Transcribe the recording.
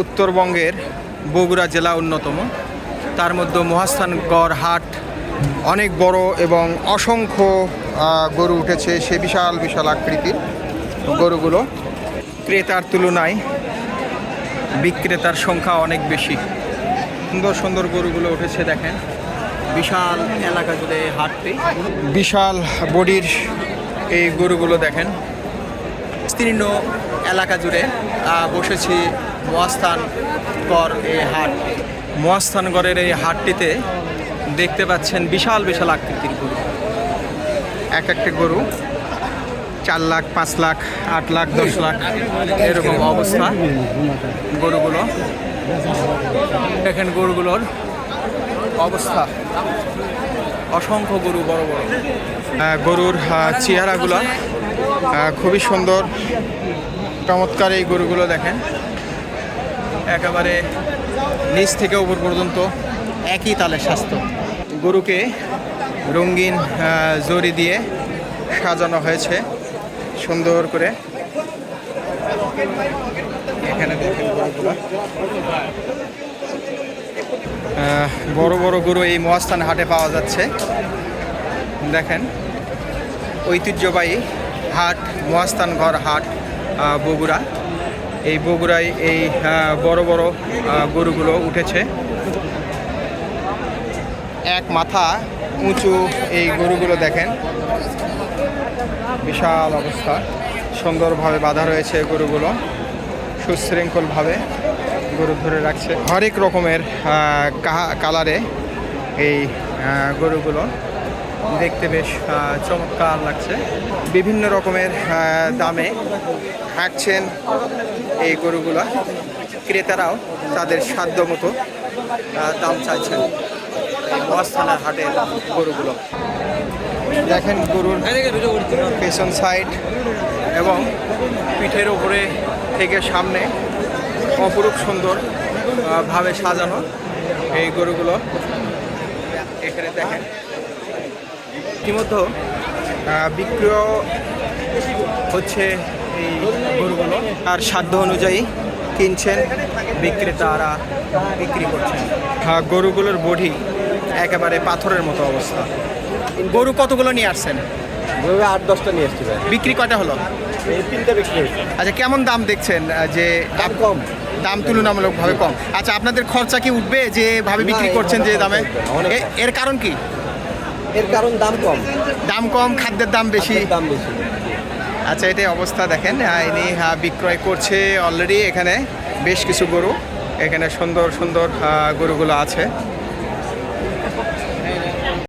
উত্তরবঙ্গের বগুড়া জেলা অন্যতম। তার মধ্যে মহাস্থানগড় হাট, অনেক বড় এবং অসংখ্য গরু উঠেছে, সে বিশাল বিশাল আকৃতির গরুগুলো। ক্রেতার তুলনায় বিক্রেতার সংখ্যা অনেক বেশি। সুন্দর সুন্দর গরুগুলো উঠেছে, দেখেন। বিশাল এলাকা জুড়ে হাটটি। বিশাল বডির এই গরুগুলো দেখেন। বিস্তীর্ণ এলাকা জুড়ে বসেছি মহাস্থানগড় এই হাট। মহাস্থানগড়ের এই হাটটিতে দেখতে পাচ্ছেন বিশাল বিশাল আকৃতির গরু। এক একটা গরু, চার লাখ, পাঁচ লাখ, আট লাখ, দশ লাখ, এরকম অবস্থা গরুগুলো। দেখেন গরুগুলোর অবস্থা। অসংখ্য গরু বড় বড়। গরুর চেহারাগুলো খুবই সুন্দর। চমৎকার এই গরুগুলো দেখেন। একেবারে নিচ থেকে উপর পর্যন্ত একই তালে স্বাস্থ্য। গরুকে রঙিন জরি দিয়ে সাজানো হয়েছে। সুন্দর করে। এখানে দেখেন বড় বড় গরু এই মহাস্থান হাটে পাওয়া যাচ্ছে। দেখেন ঐতিহ্যবাহী হাট মহাস্থানগড় হাট। আহ, বগুড়া। এই বগুড়ায় এই বড় বড় গরুগুলো উঠেছে। এক মাথা উঁচু এই গরুগুলো দেখেন। বিশাল অবস্থা। সুন্দরভাবে বাঁধা রয়েছে গরুগুলো। সুশৃঙ্খলভাবে গরু ধরে রাখছে। হরেক রকমের কালারে এই গরুগুলো। দেখতে বেশ চমৎকার লাগছে। বিভিন্ন রকমের দামে হাঁকছেন এই গরুগুলো। ক্রেতারাও তাদের সাধ্য মতো দাম চাইছেন মহাস্থানের হাটের গরুগুলো। দেখেন গরুর পেছন সাইড এবং পিঠের ওপরে থেকে সামনে অপরূপ সুন্দর ভাবে সাজানো এই গরুগুলো। এখানে দেখেন ইতিমধ্যে বিক্রয় হচ্ছে এই গরুগুলো। আর সাধ্য অনুযায়ী কিনছেন বিক্রেতারা বিক্রি করছেন। গরুগুলোর বডি একেবারে পাথরের মতো অবস্থা। গরু কতগুলো নিয়ে আসছেন? ওইভাবে আট দশটা নিয়ে ভাই। বিক্রি কয়টা হলো? তিনটা বিক্রি আচ্ছা কেমন দাম দেখছেন যে দাম কম। দাম তুলনামূলকভাবে কম? আচ্ছা আপনাদের খরচা কি উঠবে যেভাবে বিক্রি করছেন যে দামে? এর কারণ কি? এর কারণ দাম কম। দাম কম খাদ্যের দাম বেশি। দাম বেশি। আচ্ছা এটাই অবস্থা দেখেন। ইনি হ্যাঁ বিক্রয় করছে অলরেডি এখানে বেশ কিছু গরু। এখানে সুন্দর সুন্দর গরুগুলো আছে।